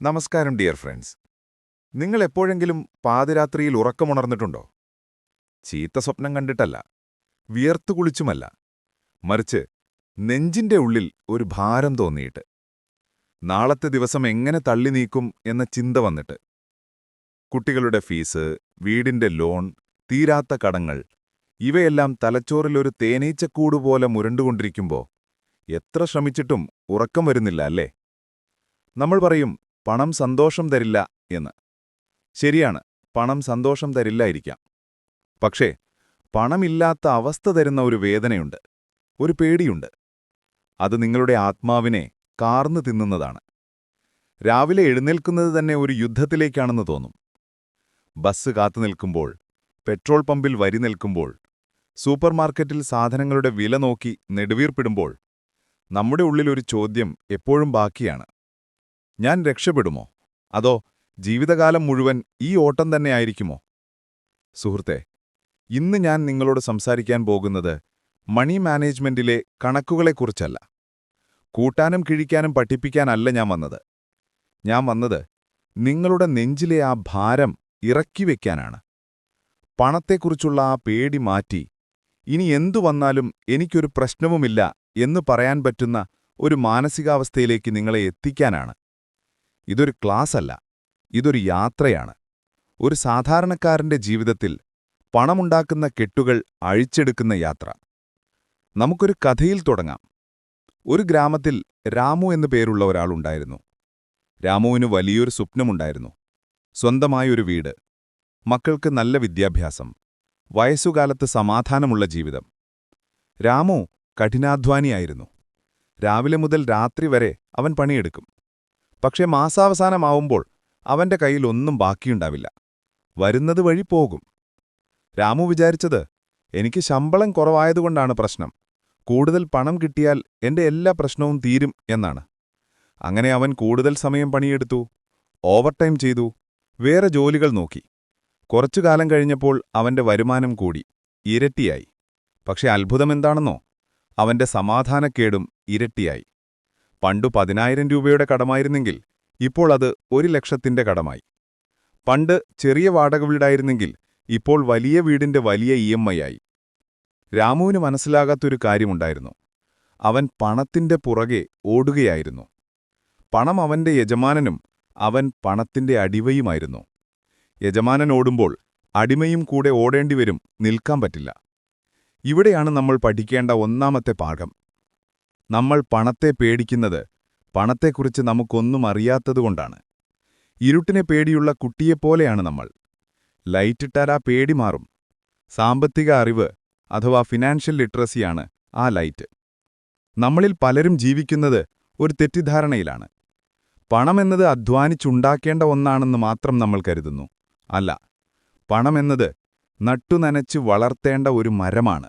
നമസ്കാരം dear friends. നിങ്ങൾ എപ്പോഴെങ്കിലും പാതിരാത്രിയിൽ ഉറക്കമുണർന്നിട്ടുണ്ടോ? ചീത്ത സ്വപ്നം കണ്ടിട്ടല്ല വിയർത്തു കുളിച്ചുമല്ല മറിച്ച് നെഞ്ചിന്റെ ഉള്ളിൽ ഒരു ഭാരം തോന്നിയിട്ട് നാളത്തെ ദിവസം എങ്ങനെ തള്ളി നീക്കും എന്ന ചിന്ത വന്നിട്ട്. കുട്ടികളുടെ ഫീസ് വീടിന്റെ ലോൺ തീരാത്ത കടങ്ങൾ ഇവയെല്ലാം തലച്ചോറിലൊരു തേനീച്ചക്കൂടുപോലെ മുരണ്ടുകൊണ്ടിരിക്കുമ്പോൾ എത്ര ശ്രമിച്ചിട്ടും ഉറക്കം വരുന്നില്ല അല്ലേ? നമ്മൾ പറയും പണം സന്തോഷം തരില്ല എന്ന്. ശരിയാണ് പണം സന്തോഷം തരില്ലായിരിക്കാം. പക്ഷേ പണമില്ലാത്ത അവസ്ഥ തരുന്ന ഒരു വേദനയുണ്ട് ഒരു പേടിയുണ്ട്. അത് നിങ്ങളുടെ ആത്മാവിനെ കാർന്നു തിന്നുന്നതാണ്. രാവിലെ എഴുന്നേൽക്കുന്നത് തന്നെ ഒരു യുദ്ധത്തിലേക്കാണെന്ന് തോന്നും. ബസ് കാത്തു നിൽക്കുമ്പോൾ പെട്രോൾ പമ്പിൽ വരി നിൽക്കുമ്പോൾ സൂപ്പർമാർക്കറ്റിൽ സാധനങ്ങളുടെ വില നോക്കി നെടുവീർപ്പിടുമ്പോൾ നമ്മുടെ ഉള്ളിലൊരു ചോദ്യം എപ്പോഴും ബാക്കിയാണ്. ഞാൻ രക്ഷപ്പെടുമോ? അതോ ജീവിതകാലം മുഴുവൻ ഈ ഓട്ടം തന്നെ ആയിരിക്കുമോ? സുഹൃത്തെ ഇന്ന് ഞാൻ നിങ്ങളോട് സംസാരിക്കാൻ പോകുന്നത് മണി മാനേജ്മെന്റിലെ കണക്കുകളെക്കുറിച്ചല്ല. കൂട്ടാനും കിഴിക്കാനും പഠിപ്പിക്കാനല്ല ഞാൻ വന്നത്. ഞാൻ വന്നത് നിങ്ങളുടെ നെഞ്ചിലെ ആ ഭാരം ഇറക്കി വയ്ക്കാനാണ് പണത്തെക്കുറിച്ചുള്ള ആ പേടി മാറ്റി ഇനി എന്തു വന്നാലും എനിക്കൊരു പ്രശ്നവുമില്ല എന്ന് പറയാൻ പറ്റുന്ന ഒരു മാനസികാവസ്ഥയിലേക്ക് നിങ്ങളെ എത്തിക്കാനാണ്. ഇതൊരു ക്ലാസ് അല്ല ഇതൊരു യാത്രയാണ്. ഒരു സാധാരണക്കാരന്റെ ജീവിതത്തിൽ പണമുണ്ടാക്കുന്ന കെട്ടുകൾ അഴിച്ചെടുക്കുന്ന യാത്ര. നമുക്കൊരു കഥയിൽ തുടങ്ങാം. ഒരു ഗ്രാമത്തിൽ രാമു എന്നു പേരുള്ള ഒരാളുണ്ടായിരുന്നു രാമുവിന് വലിയൊരു സ്വപ്നമുണ്ടായിരുന്നു. സ്വന്തമായൊരു വീട് മക്കൾക്ക് നല്ല വിദ്യാഭ്യാസം വയസ്സുകാലത്ത് സമാധാനമുള്ള ജീവിതം. രാമു കഠിനാധ്വാനിയായിരുന്നു. രാവിലെ മുതൽ രാത്രി വരെ അവൻ പണിയെടുക്കും. പക്ഷേ മാസാവസാനമാവുമ്പോൾ അവന്റെ കയ്യിൽ ഒന്നും ബാക്കിയുണ്ടാവില്ല. വരുന്നത് വഴി പോകും. രാമു വിചാരിച്ചത് എനിക്ക് ശമ്പളം കുറവായതുകൊണ്ടാണ് പ്രശ്നം. കൂടുതൽ പണം കിട്ടിയാൽ എന്റെ എല്ലാ പ്രശ്നവും തീരും എന്നാണ്. അങ്ങനെ അവൻ കൂടുതൽ സമയം പണിയെടുത്തു ഓവർടൈം ചെയ്തു വേറെ ജോലികൾ നോക്കി. കുറച്ചു കാലം കഴിഞ്ഞപ്പോൾ അവന്റെ വരുമാനം കൂടി ഇരട്ടിയായി. പക്ഷെ അത്ഭുതമെന്താണെന്നോ അവന്റെ സമാധാനക്കേടും ഇരട്ടിയായി. പണ്ടു പതിനായിരം രൂപയുടെ കടമായിരുന്നെങ്കിൽ ഇപ്പോൾ അത് ഒരു ലക്ഷത്തിന്റെ കടമായി. പണ്ട് ചെറിയ വാടക വീടായിരുന്നെങ്കിൽ ഇപ്പോൾ വലിയ വീടിന്റെ വലിയ ഇ എം ഐ ആയി. രാമുവിന് മനസ്സിലാകാത്തൊരു കാര്യമുണ്ടായിരുന്നു. അവൻ പണത്തിന്റെ പുറകെ ഓടുകയായിരുന്നു. പണം അവന്റെ യജമാനനും അവൻ പണത്തിന്റെ അടിവയുമായിരുന്നു യജമാനൻ ഓടുമ്പോൾ അടിമയും കൂടെ ഓടേണ്ടിവരും നിൽക്കാൻ പറ്റില്ല. ഇവിടെയാണ് നമ്മൾ പഠിക്കേണ്ട ഒന്നാമത്തെ പാഠം. നമ്മൾ പണത്തെ പേടിക്കുന്നത് പണത്തെക്കുറിച്ച് നമുക്കൊന്നും അറിയാത്തതുകൊണ്ടാണ്. ഇരുട്ടിനെ പേടിയുള്ള കുട്ടിയെപ്പോലെയാണ് നമ്മൾ. ലൈറ്റിട്ടാൽ ആ പേടി മാറും. സാമ്പത്തിക അറിവ് അഥവാ ഫിനാൻഷ്യൽ ലിറ്ററസിയാണ് ആ ലൈറ്റ്. നമ്മളിൽ പലരും ജീവിക്കുന്നത് ഒരു തെറ്റിദ്ധാരണയിലാണ്. പണമെന്നത് അധ്വാനിച്ചുണ്ടാക്കേണ്ട ഒന്നാണെന്ന് മാത്രം നമ്മൾ കരുതുന്നു. അല്ല പണമെന്നത് നട്ടുനനച്ച് വളർത്തേണ്ട ഒരു മരമാണ്.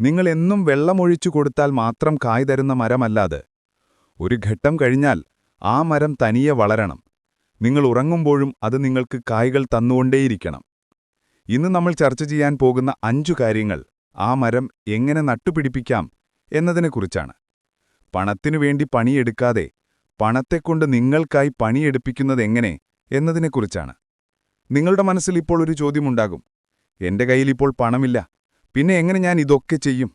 നിങ്ങൾ എന്നും വെള്ളമൊഴിച്ചു കൊടുത്താൽ മാത്രം കായ് തരുന്ന മരമല്ലാതെ. ഒരു ഘട്ടം കഴിഞ്ഞാൽ ആ മരം തനിയെ വളരണം. നിങ്ങൾ ഉറങ്ങുമ്പോഴും അത് നിങ്ങൾക്ക് കായ്കൾ തന്നുകൊണ്ടേയിരിക്കണം. ഇന്ന് നമ്മൾ ചർച്ച ചെയ്യാൻ പോകുന്ന അഞ്ചു കാര്യങ്ങൾ ആ മരം എങ്ങനെ നട്ടുപിടിപ്പിക്കാം എന്നതിനെക്കുറിച്ചാണ്. പണത്തിനു വേണ്ടി പണിയെടുക്കാതെ പണത്തെക്കൊണ്ട് നിങ്ങൾക്കായി പണിയെടുപ്പിക്കുന്നതെങ്ങനെ എന്നതിനെക്കുറിച്ചാണ്. നിങ്ങളുടെ മനസ്സിൽ ഇപ്പോൾ ഒരു ചോദ്യമുണ്ടാകും. എന്റെ കയ്യിൽ ഇപ്പോൾ പണമില്ല. പിന്നെ എങ്ങനെ ഞാൻ ഇതൊക്കെ ചെയ്യും?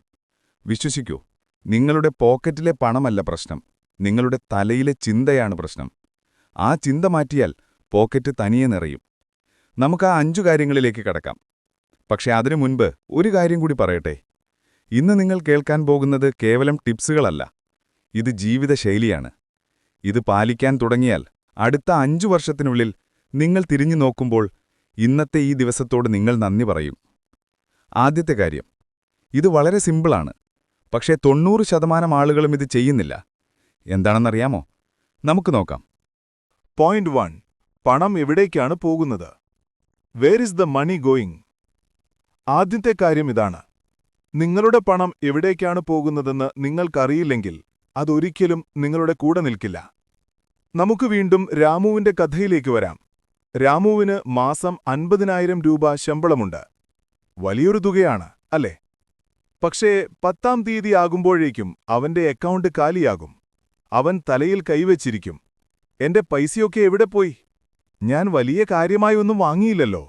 വിശ്വസിക്കൂ നിങ്ങളുടെ പോക്കറ്റിലെ പണമല്ല പ്രശ്നം നിങ്ങളുടെ തലയിലെ ചിന്തയാണ് പ്രശ്നം. ആ ചിന്ത മാറ്റിയാൽ പോക്കറ്റ് തനിയെ നിറയും. നമുക്ക് ആ അഞ്ചു കാര്യങ്ങളിലേക്ക് കടക്കാം. പക്ഷെ അതിനു മുൻപ് ഒരു കാര്യം കൂടി പറയട്ടെ. ഇന്ന് നിങ്ങൾ കേൾക്കാൻ പോകുന്നത് കേവലം ടിപ്സുകളല്ല ഇത് ജീവിതശൈലിയാണ്. ഇത് പാലിക്കാൻ തുടങ്ങിയാൽ അടുത്ത അഞ്ചു വർഷത്തിനുള്ളിൽ നിങ്ങൾ തിരിഞ്ഞു നോക്കുമ്പോൾ ഇന്നത്തെ ഈ ദിവസത്തോട് നിങ്ങൾ നന്ദി പറയും. ആദ്യത്തെ കാര്യം. ഇത് വളരെ സിമ്പിളാണ്. പക്ഷേ തൊണ്ണൂറ് ശതമാനം ആളുകളും ഇത് ചെയ്യുന്നില്ല. എന്താണെന്നറിയാമോ? നമുക്ക് നോക്കാം. പോയിന്റ് വൺ പണം എവിടേക്കാണ് പോകുന്നത്? Where is the money going ആദ്യത്തെ കാര്യം ഇതാണ്. നിങ്ങളുടെ പണം എവിടേക്കാണ് പോകുന്നതെന്ന് നിങ്ങൾക്കറിയില്ലെങ്കിൽ അതൊരിക്കലും നിങ്ങളുടെ കൂടെ നിൽക്കില്ല. നമുക്ക് വീണ്ടും രാമുവിന്റെ കഥയിലേക്ക് വരാം. രാമുവിന് മാസം അൻപതിനായിരം രൂപ ശമ്പളമുണ്ട്. വലിയൊരു തുകയാണ് അല്ലേ? പക്ഷേ പത്താം തീയതി ആകുമ്പോഴേക്കും അവന്റെ അക്കൗണ്ട് കാലിയാകും. അവൻ തലയിൽ കൈവച്ചിരിക്കും. എന്റെ പൈസയൊക്കെ എവിടെ പോയി? ഞാൻ വലിയ കാര്യമായി ഒന്നും വാങ്ങിയില്ലല്ലോ.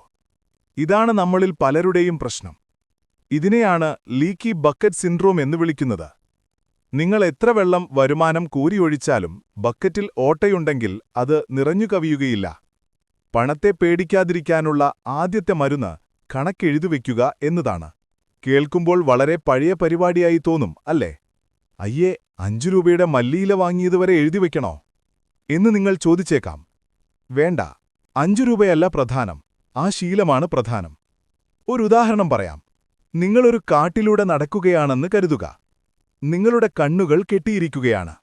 ഇതാണ് നമ്മളിൽ പലരുടെയും പ്രശ്നം. ഇതിനെയാണ് ലീക്കി ബക്കറ്റ് സിൻഡ്രോം എന്ന് വിളിക്കുന്നത്. നിങ്ങൾ എത്ര വെള്ളം വരുമാനം കൂരിയൊഴിച്ചാലും ബക്കറ്റിൽ ഓട്ടയുണ്ടെങ്കിൽ അത് നിറഞ്ഞു കവിയുകയില്ല. പണത്തെ പേടിക്കാതിരിക്കാനുള്ള ആദ്യത്തെ മരുന്ന് കണക്കെഴുതുവെക്കുക എന്നതാണ്. കേൾക്കുമ്പോൾ വളരെ പഴയ പരിപാടിയായി തോന്നും അല്ലേ? അയ്യേ അഞ്ചു രൂപയുടെ മല്ലിയില വാങ്ങിയതുവരെ എഴുതിവെക്കണോ? എന്ന് നിങ്ങൾ ചോദിച്ചേക്കാം. വേണ്ട അഞ്ചു രൂപയല്ല പ്രധാനം ആ ശീലമാണ് പ്രധാനം. ഒരു ഉദാഹരണം പറയാം. നിങ്ങളൊരു കാട്ടിലൂടെ നടക്കുകയാണെന്ന് കരുതുക. നിങ്ങളുടെ കണ്ണുകൾ കെട്ടിയിരിക്കുകയാണ്.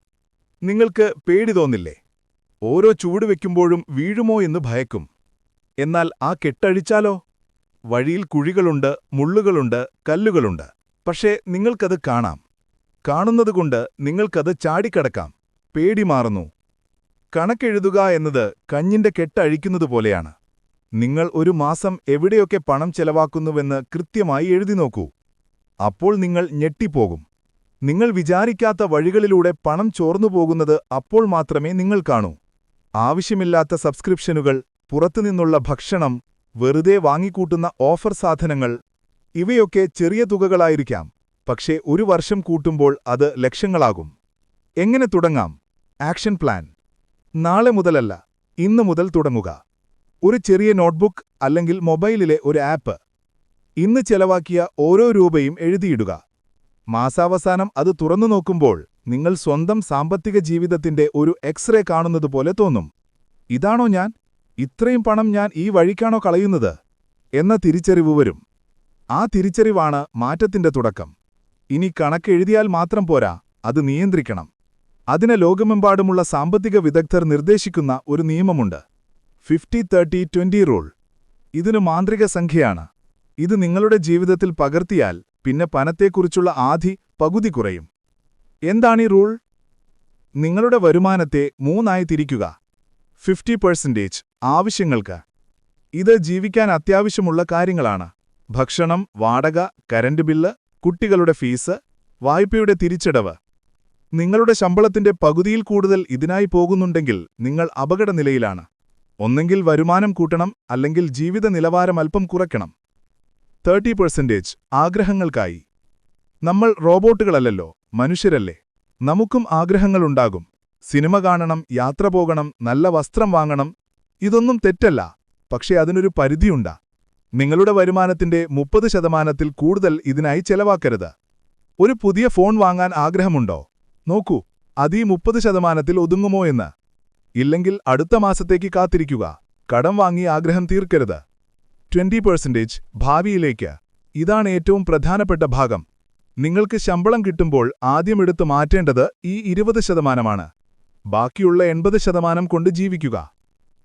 നിങ്ങൾക്ക് പേടി തോന്നില്ലേ? ഓരോ ചൂട് വെക്കുമ്പോഴും വീഴുമോ എന്ന് ഭയക്കും. എന്നാൽ ആ കെട്ടഴിച്ചാലോ? വഴിയിൽ കുഴികളുണ്ട് മുള്ളുകളുണ്ട് കല്ലുകളുണ്ട്. പക്ഷേ നിങ്ങൾക്കത് കാണാം. കാണുന്നതുകൊണ്ട് നിങ്ങൾക്കത് ചാടിക്കടക്കാം. പേടി മാറുന്നു. കണക്കെഴുതുക എന്നത് കഞ്ഞിന്റെ കെട്ടഴിക്കുന്നതുപോലെയാണ് നിങ്ങൾ ഒരു മാസം എവിടെയൊക്കെ പണം ചെലവാക്കുന്നുവെന്ന് കൃത്യമായി എഴുതി നോക്കൂ. അപ്പോൾ നിങ്ങൾ ഞെട്ടിപ്പോകും. നിങ്ങൾ വിചാരിക്കാത്ത വഴികളിലൂടെ പണം ചോർന്നു പോകുന്നത് അപ്പോൾ മാത്രമേ നിങ്ങൾ കാണൂ. ആവശ്യമില്ലാത്ത സബ്സ്ക്രിപ്ഷനുകൾ പുറത്തുനിന്നുള്ള ഭക്ഷണം വെറുതെ വാങ്ങിക്കൂട്ടുന്ന ഓഫർ സാധനങ്ങൾ. ഇവയൊക്കെ ചെറിയ തുകകളായിരിക്കാം. പക്ഷേ ഒരു വർഷം കൂട്ടുമ്പോൾ അത് ലക്ഷങ്ങളാകും. എങ്ങനെ തുടങ്ങാം? Action plan. നാളെ മുതലല്ല. ഇന്ന് മുതൽ തുടങ്ങുക. ഒരു ചെറിയ നോട്ട്ബുക്ക് അല്ലെങ്കിൽ മൊബൈലിലെ ഒരു ആപ്പ്. ഇന്ന് ചെലവാക്കിയ ഓരോ രൂപയും എഴുതിയിടുക. മാസാവസാനം അത് തുറന്നു നോക്കുമ്പോൾ നിങ്ങൾ സ്വന്തം സാമ്പത്തിക ജീവിതത്തിന്റെ ഒരു എക്സ്റേ കാണുന്നതുപോലെ തോന്നും. ഇതാണോ ഞാൻ? ഇത്രയും പണം ഞാൻ ഈ വഴിക്കാണോ കളയുന്നത്? എന്ന തിരിച്ചറിവ് വരും. ആ തിരിച്ചറിവാണ് മാറ്റത്തിന്റെ തുടക്കം. ഇനി കണക്കെഴുതിയാൽ മാത്രം പോരാ അത് നിയന്ത്രിക്കണം. അതിന് ലോകമെമ്പാടുമുള്ള സാമ്പത്തിക വിദഗ്ധർ നിർദ്ദേശിക്കുന്ന ഒരു നിയമമുണ്ട്. Fifty thirty twenty rule. ഇതിനു മാന്ത്രിക സംഖ്യയാണ്. ഇത് നിങ്ങളുടെ ജീവിതത്തിൽ പകർത്തിയാൽ പിന്നെ പണത്തെക്കുറിച്ചുള്ള ആധി പകുതി കുറയും. എന്താണീ റൂൾ? നിങ്ങളുടെ വരുമാനത്തെ മൂന്നായി തിരിക്കുക. ഫിഫ്റ്റി പെർസെന്റേജ് ആവശ്യങ്ങൾക്ക്. ഇത് ജീവിക്കാൻ അത്യാവശ്യമുള്ള കാര്യങ്ങളാണ്. ഭക്ഷണം വാടക കരന്റ് ബില്ല് കുട്ടികളുടെ ഫീസ് വായ്പയുടെ തിരിച്ചടവ്. നിങ്ങളുടെ ശമ്പളത്തിന്റെ പകുതിയിൽ കൂടുതൽ ഇതിനായി പോകുന്നുണ്ടെങ്കിൽ നിങ്ങൾ അപകടനിലയിലാണ് ഒന്നെങ്കിൽ വരുമാനം കൂട്ടണം അല്ലെങ്കിൽ ജീവിത നിലവാരം അല്പം കുറയ്ക്കണം. തേർട്ടി പെർസെന്റേജ് ആഗ്രഹങ്ങൾക്കായി. നമ്മൾ റോബോട്ടുകളല്ലല്ലോ മനുഷ്യരല്ലേ. നമുക്കും ആഗ്രഹങ്ങളുണ്ടാകും. സിനിമ കാണണം യാത്ര പോകണം നല്ല വസ്ത്രം വാങ്ങണം ഇതൊന്നും തെറ്റല്ല. പക്ഷേ അതിനൊരു പരിധിയുണ്ട. നിങ്ങളുടെ വരുമാനത്തിന്റെ മുപ്പത് ശതമാനത്തിൽ കൂടുതൽ ഇതിനായി ചെലവാക്കരുത്. ഒരു പുതിയ ഫോൺ വാങ്ങാൻ ആഗ്രഹമുണ്ടോ? നോക്കൂ അതീ മുപ്പത് ശതമാനത്തിൽ ഒതുങ്ങുമോ എന്ന്. ഇല്ലെങ്കിൽ അടുത്ത മാസത്തേക്ക് കാത്തിരിക്കുക. കടം വാങ്ങി ആഗ്രഹം തീർക്കരുത്. ട്വന്റി പെർസെന്റേജ് ഭാവിയിലേക്ക്. ഇതാണ് ഏറ്റവും പ്രധാനപ്പെട്ട ഭാഗം. നിങ്ങൾക്ക് ശമ്പളം കിട്ടുമ്പോൾ ആദ്യം എടുത്തു മാറ്റേണ്ടത് ഈ ഇരുപത് ശതമാനമാണ്. ബാക്കിയുള്ള എൺപത് ശതമാനം കൊണ്ട് ജീവിക്കുക.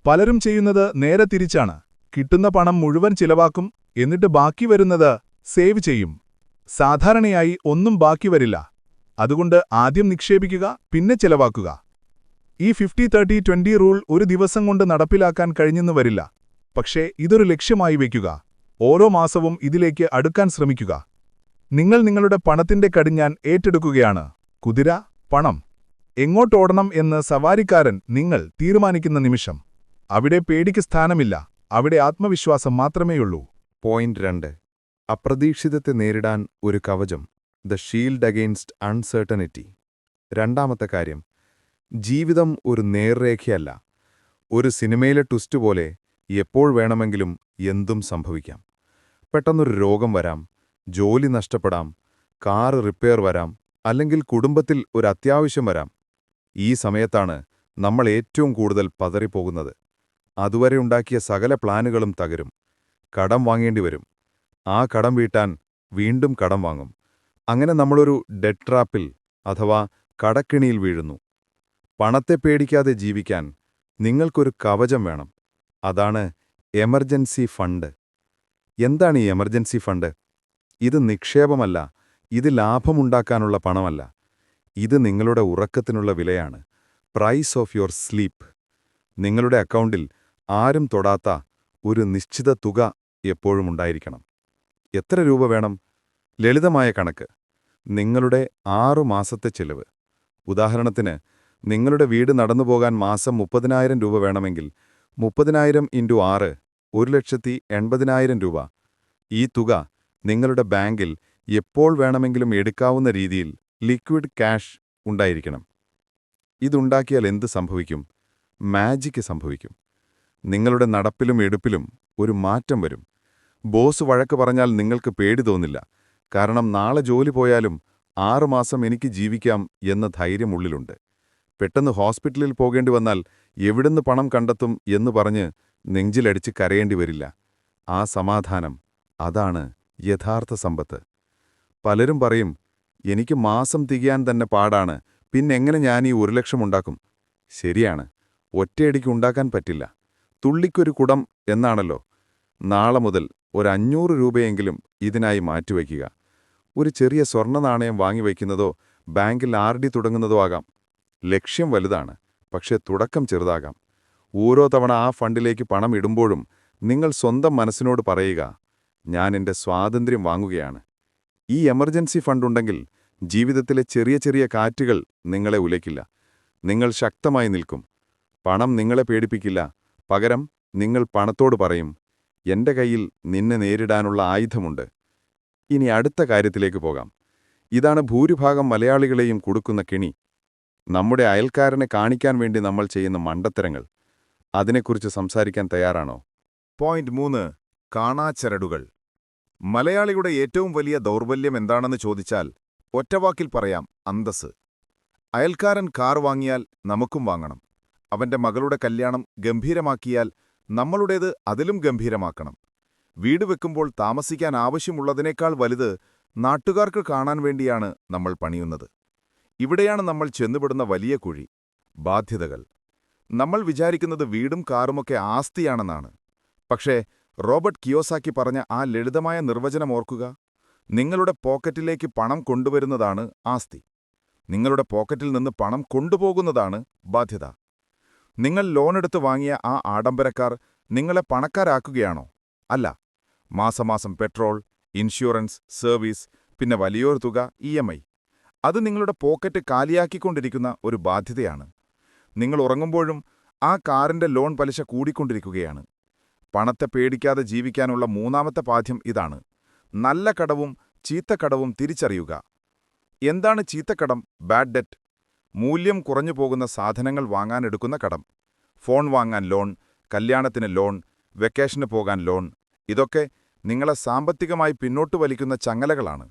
പലരും ചെയ്യുന്നത് നേരെ തിരിച്ചാണ്. കിട്ടുന്ന പണം മുഴുവൻ ചിലവാക്കും എന്നിട്ട് ബാക്കി വരുന്നത് സേവ് ചെയ്യും. സാധാരണയായി ഒന്നും ബാക്കി വരില്ല. അതുകൊണ്ട് ആദ്യം നിക്ഷേപിക്കുക പിന്നെ ചെലവാക്കുക. ഈ ഫിഫ്റ്റി തേർട്ടി ട്വന്റി റൂൾ ഒരു ദിവസം കൊണ്ട് നടപ്പിലാക്കാൻ കഴിഞ്ഞെന്നു വരില്ല. പക്ഷേ ഇതൊരു ലക്ഷ്യമായി വയ്ക്കുക. ഓരോ മാസവും ഇതിലേക്ക് അടുക്കാൻ ശ്രമിക്കുക. നിങ്ങൾ നിങ്ങളുടെ പണത്തിന്റെ കടിഞ്ഞാൻ ഏറ്റെടുക്കുകയാണ്. കുതിര പണം. എങ്ങോട്ടോടണം എന്ന് സവാരിക്കാരൻ നിങ്ങൾ തീരുമാനിക്കുന്ന നിമിഷം. അവിടെ പേടിക്ക് സ്ഥാനമില്ല. അവിടെ ആത്മവിശ്വാസം മാത്രമേയുള്ളൂ. പോയിന്റ് രണ്ട്. അപ്രതീക്ഷിതത്തെ നേരിടാൻ ഒരു കവചം. ദ ഷീൽഡ് അഗെയിൻസ്റ്റ് അൺസേർട്ടനിറ്റി രണ്ടാമത്തെ കാര്യം. ജീവിതം ഒരു നേർരേഖയല്ല. ഒരു സിനിമയിലെ ട്വിസ്റ്റ് പോലെ എപ്പോൾ വേണമെങ്കിലും എന്തും സംഭവിക്കാം. പെട്ടെന്നൊരു രോഗം വരാം. ജോലി നഷ്ടപ്പെടാം. കാറ് റിപ്പയർ വരാം. അല്ലെങ്കിൽ കുടുംബത്തിൽ ഒരു അത്യാവശ്യം വരാം. ഈ സമയത്താണ് നമ്മൾ ഏറ്റവും കൂടുതൽ പതറിപ്പോകുന്നത്. അതുവരെ ഉണ്ടാക്കിയ സകല പ്ലാനുകളും തകരും. കടം വാങ്ങേണ്ടി വരും. ആ കടം വീട്ടാൻ വീണ്ടും കടം വാങ്ങും. അങ്ങനെ നമ്മളൊരു ഡെഡ് ട്രാപ്പിൽ അഥവാ കടക്കിണിയിൽ വീഴുന്നു. പണത്തെ പേടിക്കാതെ ജീവിക്കാൻ നിങ്ങൾക്കൊരു കവചം വേണം. അതാണ് എമർജൻസി ഫണ്ട്. എന്താണ് ഈ എമർജൻസി ഫണ്ട്? ഇത് നിക്ഷേപമല്ല. ഇത് ലാഭമുണ്ടാക്കാനുള്ള പണമല്ല. ഇത് നിങ്ങളുടെ ഉറക്കത്തിനുള്ള വിലയാണ്. Price of your sleep. നിങ്ങളുടെ അക്കൗണ്ടിൽ ആരും തൊടാത്ത ഒരു നിശ്ചിത തുക എപ്പോഴും ഉണ്ടായിരിക്കണം. എത്ര രൂപ വേണം? ലളിതമായ കണക്ക്. നിങ്ങളുടെ ആറു മാസത്തെ ചെലവ്. ഉദാഹരണത്തിന് നിങ്ങളുടെ വീട് നടന്നു പോകാൻ മാസം മുപ്പതിനായിരം രൂപ വേണമെങ്കിൽ മുപ്പതിനായിരം ഇന്റു ആറ് ഒരു ലക്ഷത്തി എൺപതിനായിരം രൂപ. ഈ തുക നിങ്ങളുടെ ബാങ്കിൽ എപ്പോൾ വേണമെങ്കിലും എടുക്കാവുന്ന രീതിയിൽ ലിക്വിഡ് ക്യാഷ് ഉണ്ടായിരിക്കണം. ഇതുണ്ടാക്കിയാൽ എന്ത് സംഭവിക്കും? മാജിക്ക് സംഭവിക്കും. നിങ്ങളുടെ നടപ്പിലും എടുപ്പിലും ഒരു മാറ്റം വരും. ബോസ് വഴക്ക് പറഞ്ഞാൽ നിങ്ങൾക്ക് പേടി തോന്നില്ല. കാരണം നാളെ ജോലി പോയാലും ആറുമാസം എനിക്ക് ജീവിക്കാം എന്ന ധൈര്യം ഉള്ളിലുണ്ട്. പെട്ടെന്ന് ഹോസ്പിറ്റലിൽ പോകേണ്ടി വന്നാൽ എവിടുന്ന് പണം കണ്ടെത്തും എന്ന് പറഞ്ഞ് നെഞ്ചിലടിച്ച് കരയേണ്ടി വരില്ല. ആ സമാധാനം അതാണ് യഥാർത്ഥ സമ്പത്ത്. പലരും പറയും എനിക്ക് മാസം തികയാൻ തന്നെ പാടാണ്. പിന്നെങ്ങനെ ഞാൻ ഈ ഒരു ലക്ഷം ഉണ്ടാക്കും? ശരിയാണ്. ഒറ്റയടിക്ക് ഉണ്ടാക്കാൻ പറ്റില്ല. തുള്ളിക്കൊരു കുടം എന്നാണല്ലോ. നാളെ മുതൽ ഒരു അഞ്ഞൂറ് രൂപയെങ്കിലും ഇതിനായി മാറ്റിവയ്ക്കുക. ഒരു ചെറിയ സ്വർണ നാണയം വാങ്ങിവയ്ക്കുന്നതോ ബാങ്കിൽ ആർ ഡി തുടങ്ങുന്നതോ ആകാം. ലക്ഷ്യം വലുതാണ് പക്ഷേ തുടക്കം ചെറുതാകാം. ഓരോ തവണ ആ ഫണ്ടിലേക്ക് പണം ഇടുമ്പോഴും നിങ്ങൾ സ്വന്തം മനസ്സിനോട് പറയുക ഞാൻ എന്റെ സ്വാതന്ത്ര്യം വാങ്ങുകയാണ്. ഈ എമർജൻസി ഫണ്ടുണ്ടെങ്കിൽ ജീവിതത്തിലെ ചെറിയ ചെറിയ കാറ്റുകൾ നിങ്ങളെ ഉലയ്ക്കില്ല. നിങ്ങൾ ശക്തമായി നിൽക്കും. പണം നിങ്ങളെ പേടിപ്പിക്കില്ല. പകരം നിങ്ങൾ പണത്തോട് പറയും എന്റെ കയ്യിൽ നിന്നെ നേരിടാനുള്ള ആയുധമുണ്ട്. ഇനി അടുത്ത കാര്യത്തിലേക്ക് പോകാം. ഇതാണ് ഭൂരിഭാഗം മലയാളികളെയും കൊടുക്കുന്ന കിണി. നമ്മുടെ അയൽക്കാരനെ കാണിക്കാൻ വേണ്ടി നമ്മൾ ചെയ്യുന്ന മണ്ടത്തരങ്ങൾ. അതിനെക്കുറിച്ച് സംസാരിക്കാൻ തയ്യാറാണോ? പോയിന്റ് മൂന്ന്. കാണാച്ചരടുകൾ. മലയാളിയുടെ ഏറ്റവും വലിയ ദൗർബല്യം എന്താണെന്ന് ചോദിച്ചാൽ ഒറ്റവാക്കിൽ പറയാം അന്തസ് അയൽക്കാരൻ കാർ വാങ്ങിയാൽ നമുക്കും വാങ്ങണം. അവന്റെ മകളുടെ കല്യാണം ഗംഭീരമാക്കിയാൽ നമ്മളുടേത് അതിലും ഗംഭീരമാക്കണം. വീട് വെക്കുമ്പോൾ താമസിക്കാൻ ആവശ്യമുള്ളതിനേക്കാൾ വലുത് നാട്ടുകാർക്ക് കാണാൻ വേണ്ടിയാണ് നമ്മൾ പണിയുന്നത്. ഇവിടെയാണ് നമ്മൾ ചെന്നുപെടുന്ന വലിയ കുഴി. ബാധ്യതകൾ. നമ്മൾ വിചാരിക്കുന്നത് വീടും കാറുമൊക്കെ ആസ്തിയാണെന്നാണ്. പക്ഷേ റോബർട്ട് കിയോസാക്കി പറഞ്ഞ ആ ലളിതമായ നിർവചനം ഓർക്കുക. നിങ്ങളുടെ പോക്കറ്റിലേക്ക് പണം കൊണ്ടുവരുന്നതാണ് ആസ്തി. നിങ്ങളുടെ പോക്കറ്റിൽ നിന്ന് പണം കൊണ്ടുപോകുന്നതാണ് ബാധ്യത. നിങ്ങൾ ലോണെടുത്ത് വാങ്ങിയ ആ ആഡംബരക്കാർ നിങ്ങളെ പണക്കാരാക്കുകയാണോ? അല്ല. മാസമാസം പെട്രോൾ ഇൻഷുറൻസ് സർവീസ് പിന്നെ വലിയൊരു തുക ഇ എം ഐ. അത് നിങ്ങളുടെ പോക്കറ്റ് കാലിയാക്കിക്കൊണ്ടിരിക്കുന്ന ഒരു ബാധ്യതയാണ്. നിങ്ങൾ ഉറങ്ങുമ്പോഴും ആ കാറിന്റെ ലോൺ പലിശ കൂടിക്കൊണ്ടിരിക്കുകയാണ്. പണത്തെ പേടിക്കാതെ ജീവിക്കാനുള്ള മൂന്നാമത്തെ പാഠ്യം ഇതാണ്. നല്ല കടവും ചീത്തക്കടവും തിരിച്ചറിയുക. എന്താണ് ചീത്തക്കടം ബാഡ് ഡെറ്റ്. മൂല്യം കുറഞ്ഞു പോകുന്ന സാധനങ്ങൾ വാങ്ങാനെടുക്കുന്ന കടം. ഫോൺ വാങ്ങാൻ ലോൺ കല്യാണത്തിന് ലോൺ വെക്കേഷന് പോകാൻ ലോൺ ഇതൊക്കെ നിങ്ങളെ സാമ്പത്തികമായി പിന്നോട്ട് വലിക്കുന്ന ചങ്ങലകളാണ്.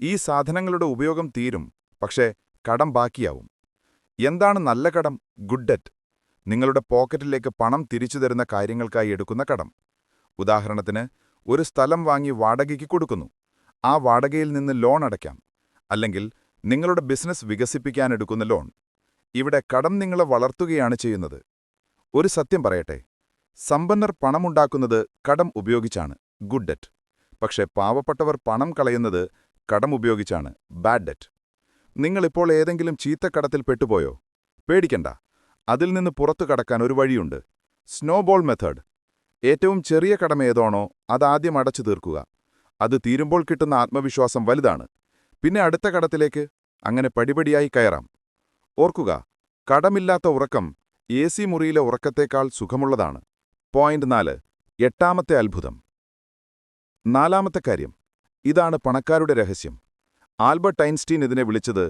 ഈ സാധനങ്ങളുടെ ഉപയോഗം തീരും പക്ഷേ കടം ബാക്കിയാവും. എന്താണ് നല്ല കടം? Good debt. നിങ്ങളുടെ പോക്കറ്റിലേക്ക് പണം തിരിച്ചു തരുന്ന കാര്യങ്ങൾക്കായി എടുക്കുന്ന കടം. ഉദാഹരണത്തിന് ഒരു സ്ഥലം വാങ്ങി വാടകയ്ക്ക് കൊടുക്കുന്നു. ആ വാടകയിൽ നിന്ന് ലോൺ അടയ്ക്കാം. അല്ലെങ്കിൽ നിങ്ങളുടെ ബിസിനസ് വികസിപ്പിക്കാനെടുക്കുന്ന ലോൺ. ഇവിടെ കടം നിങ്ങളെ വളർത്തുകയാണ് ചെയ്യുന്നത്. ഒരു സത്യം പറയട്ടെ. സമ്പന്നർ പണമുണ്ടാക്കുന്നത് കടം ഉപയോഗിച്ചാണ്. Good debt. പക്ഷേ പാവപ്പെട്ടവർ പണം കളയുന്നത് കടം ഉപയോഗിച്ചാണ്. Bad debt. നിങ്ങളിപ്പോൾ ഏതെങ്കിലും ചീത്തക്കടത്തിൽ പെട്ടുപോയോ? പേടിക്കണ്ട. അതിൽ നിന്ന് പുറത്തു കടക്കാൻ ഒരു വഴിയുണ്ട്. സ്നോബോൾ മെത്തേഡ് ഏറ്റവും ചെറിയ കടം ഏതാണോ അതാദ്യം അടച്ചു തീർക്കുക. അത് തീരുമ്പോൾ കിട്ടുന്ന ആത്മവിശ്വാസം വലുതാണ്. പിന്നെ അടുത്ത കടത്തിലേക്ക് അങ്ങനെ പടിപടിയായി കയറാം. ഓർക്കുക കടമില്ലാത്ത ഉറക്കം എ സി മുറിയിലെ ഉറക്കത്തേക്കാൾ സുഖമുള്ളതാണ്. പോയിന്റ് നാല് എട്ടാമത്തെ അത്ഭുതം. നാലാമത്തെ കാര്യം ഇതാണ് പണക്കാരുടെ രഹസ്യം. ആൽബർട്ട് ഐൻസ്റ്റീൻ ഇതിനെ വിളിച്ചത്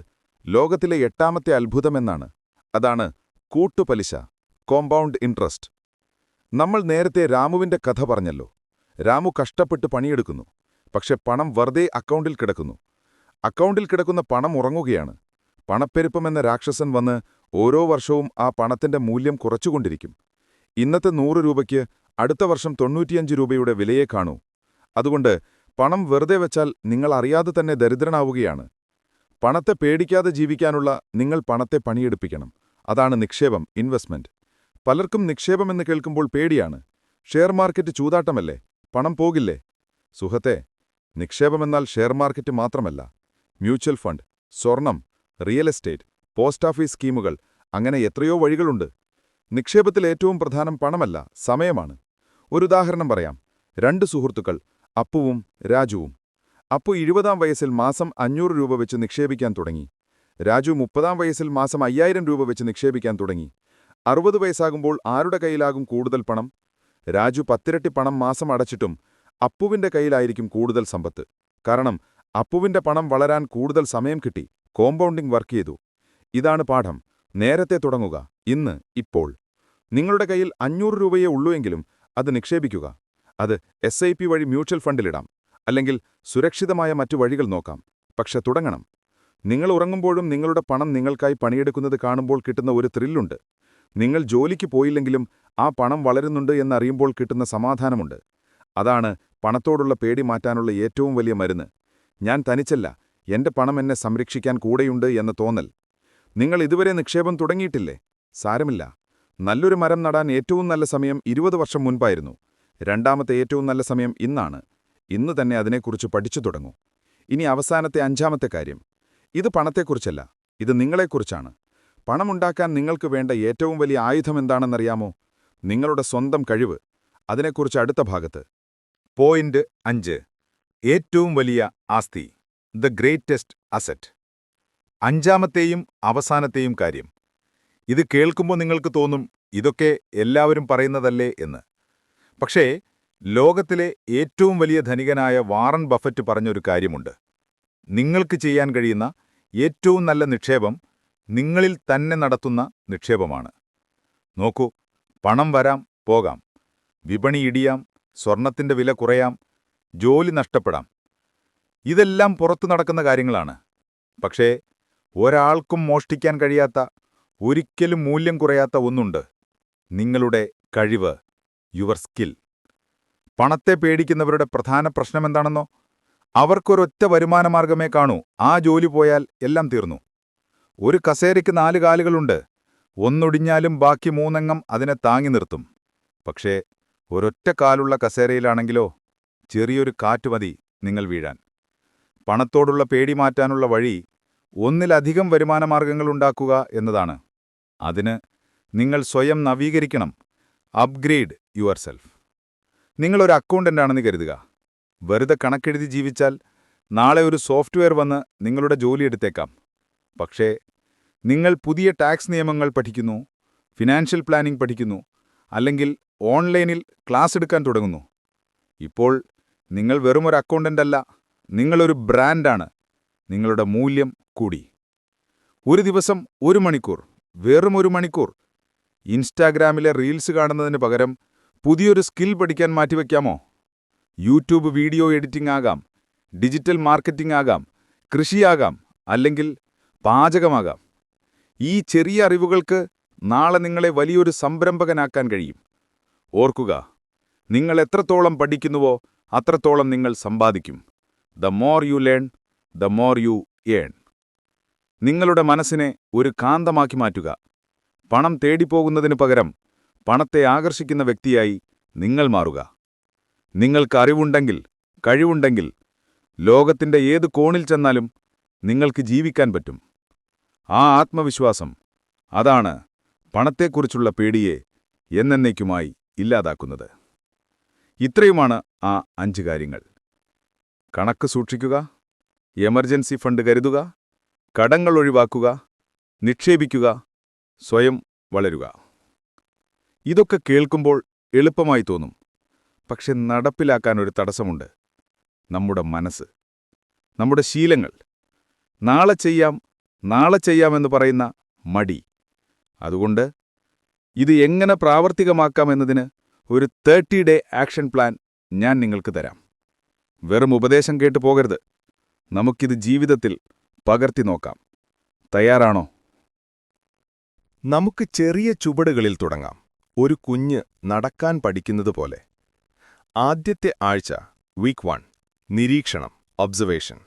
ലോകത്തിലെ എട്ടാമത്തെ അത്ഭുതമെന്നാണ് അതാണ് കൂട്ടുപലിശ കോമ്പൗണ്ട് ഇൻട്രസ്റ്റ് നമ്മൾ നേരത്തെ രാമുവിന്റെ കഥ പറഞ്ഞല്ലോ. രാമു കഷ്ടപ്പെട്ട് പണിയെടുക്കുന്നു. പക്ഷെ പണം വെറുതെ അക്കൗണ്ടിൽ കിടക്കുന്നു. അക്കൗണ്ടിൽ കിടക്കുന്ന പണം ഉറങ്ങുകയാണ്. പണപ്പെരുപ്പം എന്ന രാക്ഷസൻ വന്ന് ഓരോ വർഷവും ആ പണത്തിന്റെ മൂല്യം കുറച്ചുകൊണ്ടിരിക്കും. ഇന്നത്തെ നൂറ് രൂപയ്ക്ക് അടുത്ത വർഷം തൊണ്ണൂറ്റിയഞ്ച് രൂപയുടെ വിലയെ കാണൂ. അതുകൊണ്ട് പണം വെറുതെ വെച്ചാൽ നിങ്ങൾ അറിയാതെ തന്നെ ദരിദ്രനാവുകയാണ്. പണത്തെ പേടിക്കാതെ ജീവിക്കാനുള്ള നിങ്ങൾ പണത്തെ പണിയെടുപ്പിക്കണം. അതാണ് നിക്ഷേപം ഇൻവെസ്റ്റ്മെന്റ്. പലർക്കും നിക്ഷേപമെന്ന് കേൾക്കുമ്പോൾ പേടിയാണ്. ഷെയർ മാർക്കറ്റ് ചൂതാട്ടമല്ലേ? പണം പോകില്ലേ? സുഹത്തെ നിക്ഷേപമെന്നാൽ ഷെയർ മാർക്കറ്റ് മാത്രമല്ല. മ്യൂച്വൽ ഫണ്ട് സ്വർണം റിയൽ എസ്റ്റേറ്റ് പോസ്റ്റ് ഓഫീസ് സ്കീമുകൾ അങ്ങനെ എത്രയോ വഴികളുണ്ട്. നിക്ഷേപത്തിൽ ഏറ്റവും പ്രധാനം പണമല്ല സമയമാണ്. ഒരു ഉദാഹരണം പറയാം. രണ്ട് സുഹൃത്തുക്കൾ അപ്പുവും രാജുവും. അപ്പു ഇരുപതാം വയസ്സിൽ മാസം അഞ്ഞൂറ് രൂപ വെച്ച് നിക്ഷേപിക്കാൻ തുടങ്ങി. രാജു മുപ്പതാം വയസ്സിൽ മാസം അയ്യായിരം രൂപ വെച്ച് നിക്ഷേപിക്കാൻ തുടങ്ങി. അറുപത് വയസ്സാകുമ്പോൾ ആരുടെ കയ്യിലാകും കൂടുതൽ പണം? രാജു പത്തിരട്ടി പണം മാസം അടച്ചിട്ടും അപ്പുവിന്റെ കയ്യിലായിരിക്കും കൂടുതൽ സമ്പത്ത്. കാരണം അപ്പുവിന്റെ പണം വളരാൻ കൂടുതൽ സമയം കിട്ടി. കോമ്പൗണ്ടിംഗ് വർക്ക് ചെയ്തു. ഇതാണ് പാഠം. നേരത്തെ തുടങ്ങുക. ഇന്ന് ഇപ്പോൾ. നിങ്ങളുടെ കയ്യിൽ അഞ്ഞൂറ് രൂപയേ ഉള്ളൂവെങ്കിലും അത് നിക്ഷേപിക്കുക. അത് എസ് വഴി മ്യൂച്വൽ ഫണ്ടിലിടാം. അല്ലെങ്കിൽ സുരക്ഷിതമായ മറ്റു വഴികൾ നോക്കാം. പക്ഷെ തുടങ്ങണം. നിങ്ങൾ ഉറങ്ങുമ്പോഴും നിങ്ങളുടെ പണം നിങ്ങൾക്കായി പണിയെടുക്കുന്നത് കാണുമ്പോൾ കിട്ടുന്ന ഒരു ത്രില്ലുണ്ട്. നിങ്ങൾ ജോലിക്ക് പോയില്ലെങ്കിലും ആ പണം വളരുന്നുണ്ട് എന്നറിയുമ്പോൾ കിട്ടുന്ന സമാധാനമുണ്ട്. അതാണ് പണത്തോടുള്ള പേടി മാറ്റാനുള്ള ഏറ്റവും വലിയ മരുന്ന്. ഞാൻ തനിച്ചല്ല. എന്റെ പണം എന്നെ സംരക്ഷിക്കാൻ കൂടെയുണ്ട് എന്ന് തോന്നൽ. നിങ്ങൾ ഇതുവരെ നിക്ഷേപം തുടങ്ങിയിട്ടില്ലേ? സാരമില്ല. നല്ലൊരു മരം നടാൻ ഏറ്റവും നല്ല സമയം ഇരുപത് വർഷം മുൻപായിരുന്നു. രണ്ടാമത്തെ ഏറ്റവും നല്ല സമയം ഇന്നാണ്. ഇന്ന് തന്നെ അതിനെക്കുറിച്ച് പഠിച്ചു തുടങ്ങൂ. ഇനി അവസാനത്തെ അഞ്ചാമത്തെ കാര്യം. ഇത് പണത്തെക്കുറിച്ചല്ല. ഇത് നിങ്ങളെക്കുറിച്ചാണ്. പണമുണ്ടാക്കാൻ നിങ്ങൾക്ക് വേണ്ട ഏറ്റവും വലിയ ആയുധം എന്താണെന്നറിയാമോ? നിങ്ങളുടെ സ്വന്തം കഴിവ്. അതിനെക്കുറിച്ച് അടുത്ത ഭാഗത്ത്. പോയിന്റ് അഞ്ച്. ഏറ്റവും വലിയ ആസ്തി ദ ഗ്രേറ്റസ്റ്റ് അസറ്റ് അഞ്ചാമത്തെയും അവസാനത്തെയും കാര്യം. ഇത് കേൾക്കുമ്പോൾ നിങ്ങൾക്ക് തോന്നും ഇതൊക്കെ എല്ലാവരും പറയുന്നതല്ലേ എന്ന്. പക്ഷേ ലോകത്തിലെ ഏറ്റവും വലിയ ധനികനായ വാറൻ ബഫറ്റ് പറഞ്ഞൊരു കാര്യമുണ്ട്. നിങ്ങൾക്ക് ചെയ്യാൻ കഴിയുന്ന ഏറ്റവും നല്ല നിക്ഷേപം നിങ്ങളിൽ തന്നെ നടത്തുന്ന നിക്ഷേപമാണ്. നോക്കൂ പണം വരാം പോകാം. വിപണി ഇടിയാം സ്വർണത്തിന്റെ വില കുറയാം ജോലി നഷ്ടപ്പെടാം. ഇതെല്ലാം പുറത്തു നടക്കുന്ന കാര്യങ്ങളാണ്. പക്ഷേ ഒരാൾക്കും മോഷ്ടിക്കാൻ കഴിയാത്ത ഒരിക്കലും മൂല്യം കുറയാത്ത ഒന്നുണ്ട്. നിങ്ങളുടെ കഴിവ് യുവർ സ്കിൽ. പണത്തെ പേടിക്കുന്നവരുടെ പ്രധാന പ്രശ്നമെന്താണെന്നോ അവർക്കൊരൊറ്റ വരുമാനമാർഗമേ കാണൂ. ആ ജോലി പോയാൽ എല്ലാം തീർന്നു. ഒരു കസേരയ്ക്ക് നാല് കാലുകളുണ്ട്. ഒന്നൊടിഞ്ഞാലും ബാക്കി മൂന്നെണ്ണം അതിനെ താങ്ങി നിർത്തും. പക്ഷേ ഒരൊറ്റ കാലുള്ള കസേരയിലാണെങ്കിലോ ചെറിയൊരു കാറ്റ് മതി നിങ്ങൾ വീഴാൻ. പണത്തോടുള്ള പേടി മാറ്റാനുള്ള വഴി ഒന്നിലധികം വരുമാനമാർഗങ്ങളുണ്ടാക്കുക എന്നതാണ്. അതിന് നിങ്ങൾ സ്വയം നവീകരിക്കണം. അപ്ഗ്രേഡ് യുവർ സെൽഫ് നിങ്ങളൊരു അക്കൗണ്ടന്റാണെന്ന് കരുതുക. വെറുതെ കണക്കെഴുതി ജീവിച്ചാൽ നാളെ ഒരു സോഫ്റ്റ്വെയർ വന്ന് നിങ്ങളുടെ ജോലി എടുത്തേക്കാം. പക്ഷേ നിങ്ങൾ പുതിയ ടാക്സ് നിയമങ്ങൾ പഠിക്കുന്നു ഫിനാൻഷ്യൽ പ്ലാനിംഗ് പഠിക്കുന്നു അല്ലെങ്കിൽ ഓൺലൈനിൽ ക്ലാസ് എടുക്കാൻ തുടങ്ങുന്നു. ഇപ്പോൾ നിങ്ങൾ വെറുമൊരു അക്കൗണ്ടന്റ് അല്ല നിങ്ങളൊരു ബ്രാൻഡാണ്. നിങ്ങളുടെ മൂല്യം കൂടി. ഒരു ദിവസം ഒരു മണിക്കൂർ വെറും ഒരു മണിക്കൂർ. ഇൻസ്റ്റാഗ്രാമിലെ റീൽസ് കാണുന്നതിന് പകരം പുതിയൊരു സ്കിൽ പഠിക്കാൻ മാറ്റിവെക്കാമോ? യൂട്യൂബ് വീഡിയോ എഡിറ്റിംഗ് ആകാം ഡിജിറ്റൽ മാർക്കറ്റിംഗ് ആകാം കൃഷിയാകാം അല്ലെങ്കിൽ പാചകമാകാം. ഈ ചെറിയ അറിവുകൾക്ക് നാളെ നിങ്ങളെ വലിയൊരു സംരംഭകനാക്കാൻ കഴിയും. ഓർക്കുക നിങ്ങൾ എത്രത്തോളം പഠിക്കുന്നുവോ അത്രത്തോളം നിങ്ങൾ സമ്പാദിക്കും. The more you learn the more you earn നിങ്ങളുടെ മനസ്സിനെ ഒരു കാന്തമാക്കി മാറ്റുക. പണം തേടിപ്പോകുന്നതിനു പകരം പണത്തെ ആകർഷിക്കുന്ന വ്യക്തിയായി നിങ്ങൾ മാറുക. നിങ്ങൾക്ക് അറിവുണ്ടെങ്കിൽ കഴിവുണ്ടെങ്കിൽ ലോകത്തിന്റെ ഏത് കോണിൽ ചെന്നാലും നിങ്ങൾക്ക് ജീവിക്കാൻ പറ്റും. ആ ആത്മവിശ്വാസം അതാണ് പണത്തെക്കുറിച്ചുള്ള പേടിയെ എന്നേക്കുമായി ഇല്ലാതാക്കുന്നത്. ഇത്രയുമാണ് ആ അഞ്ച് കാര്യങ്ങൾ. കണക്ക് സൂക്ഷിക്കുക എമർജൻസി ഫണ്ട് കരുതുക കടങ്ങൾ ഒഴിവാക്കുക നിക്ഷേപിക്കുക സ്വയം വളരുക. ഇതൊക്കെ കേൾക്കുമ്പോൾ എളുപ്പമായി തോന്നും. പക്ഷെ നടപ്പിലാക്കാൻ ഒരു തടസ്സമുണ്ട്. നമ്മുടെ മനസ്സ് നമ്മുടെ ശീലങ്ങൾ. നാളെ ചെയ്യാം നാളെ ചെയ്യാമെന്ന് പറയുന്ന മടി. അതുകൊണ്ട് ഇത് എങ്ങനെ പ്രാവർത്തികമാക്കാമെന്നതിന് ഒരു തേർട്ടി ഡേ ആക്ഷൻ പ്ലാൻ ഞാൻ നിങ്ങൾക്ക് തരാം. വെറും ഉപദേശം കേട്ടു പോകരുത്. നമുക്കിത് ജീവിതത്തിൽ പകർത്തി നോക്കാം. തയ്യാറാണോ? നമുക്ക് ചെറിയ ചുവടുകളിൽ തുടങ്ങാം. ഒരു കുഞ്ഞ് നടക്കാൻ പഠിക്കുന്നത് പോലെ. ആദ്യത്തെ ആഴ്ച വീക്ക് വൺ നിരീക്ഷണം ഒബ്സർവേഷൻ